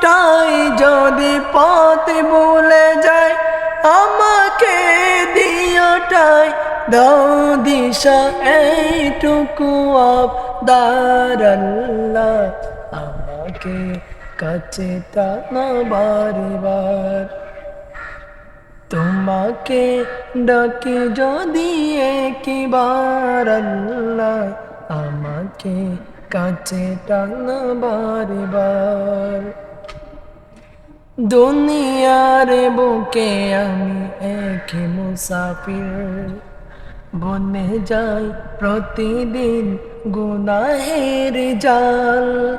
দিওটাই যদি পথ বলে যায়, আমাকে দিওটাই দাও দিশা, এইটুকু আবদারাল্লাহ আমাকে কাছে টানা বারবার। তোমাকে ডাকি যদি একবার আল্লাহ, আমাকে কাছে টানা বারবার। দুনিয়ার বুকে আমি এক মুসাফির। বনে যাই প্রতিদিন গুনাহের জাল।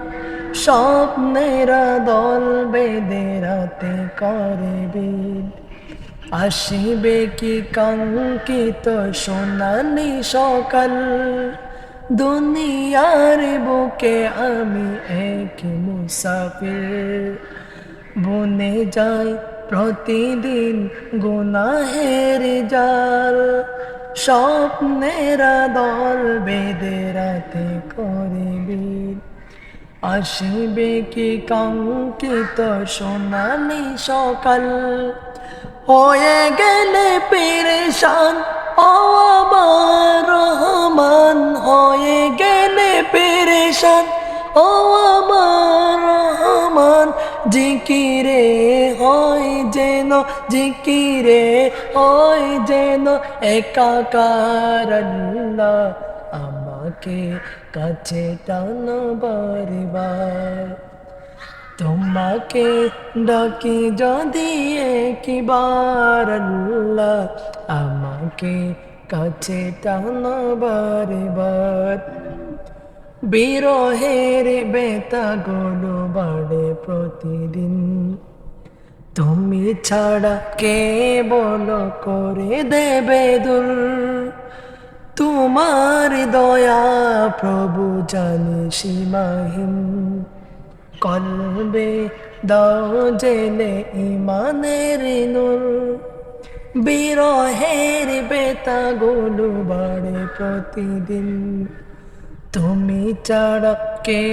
স্বপ্নেরা দল বেঁধে রাতে করে বিদ আসিবে কি কাঙ্কিত সোনালি সকাল? দুনিয়ার বুকে আমি এক মুসাফির। বনে যাই প্রতিদিন গুনাহের জাল স্বপ্নেরা দল বেঁধে রাতে করবি আসিবে কি কাঙ্কিত সোনালি সকাল হয়ে গেলে পেরেশান আমার রহমান হয়ে গেলে পেরেশান ও জিকিরে হয় যেন, জিকিরে হয় যেন, একাকার আল্লাহ আমাকে কাছে টানো বারবার। তোমাকে ডাকি যদি একবার আল্লাহ আমাকে কাছে টানো বারবার। বিরহের বেতাগুলো বাড়ে প্রতিদিন। তুমি ছাড়া কে বলো করে দেবে দূর তোমার দয়া প্রভু জানি সীমাহীন। কলবে দাও জেলে ইমানের নূর। বিরহের বেতাগুলো বাড়ে প্রতিদিন। তুমি ছাড়া কে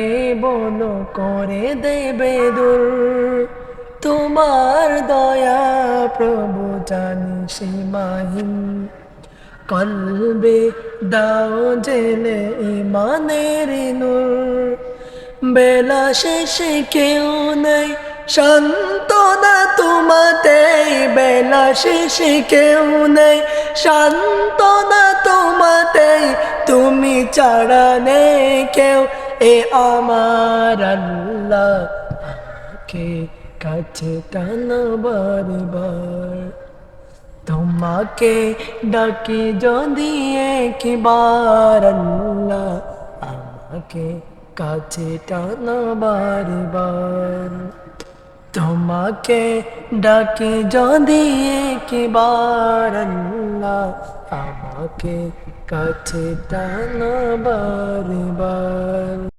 বলো করে দেবে দূর তোমার দয়া প্রভু জানি সীমাহীন কলবে দাও জেলে ইমানের নূর, বেলা শেষে কেউ নেই শান্তনা তোমাতে। বেলা শেষে কেউ নেই শান্তনা তোমাতে। তুমি ছাড়া নেই কেউ। এ আমার আল্লাহ আমাকে কাছে টানা বারবার। তোমাকে ডাকি যদি একবার আল্লাহ আমাকে কাছে টানা বারবার। তোমাকে ডাকি যদি একবার আল্লাহ আমাকে কাছে টানা বারবার।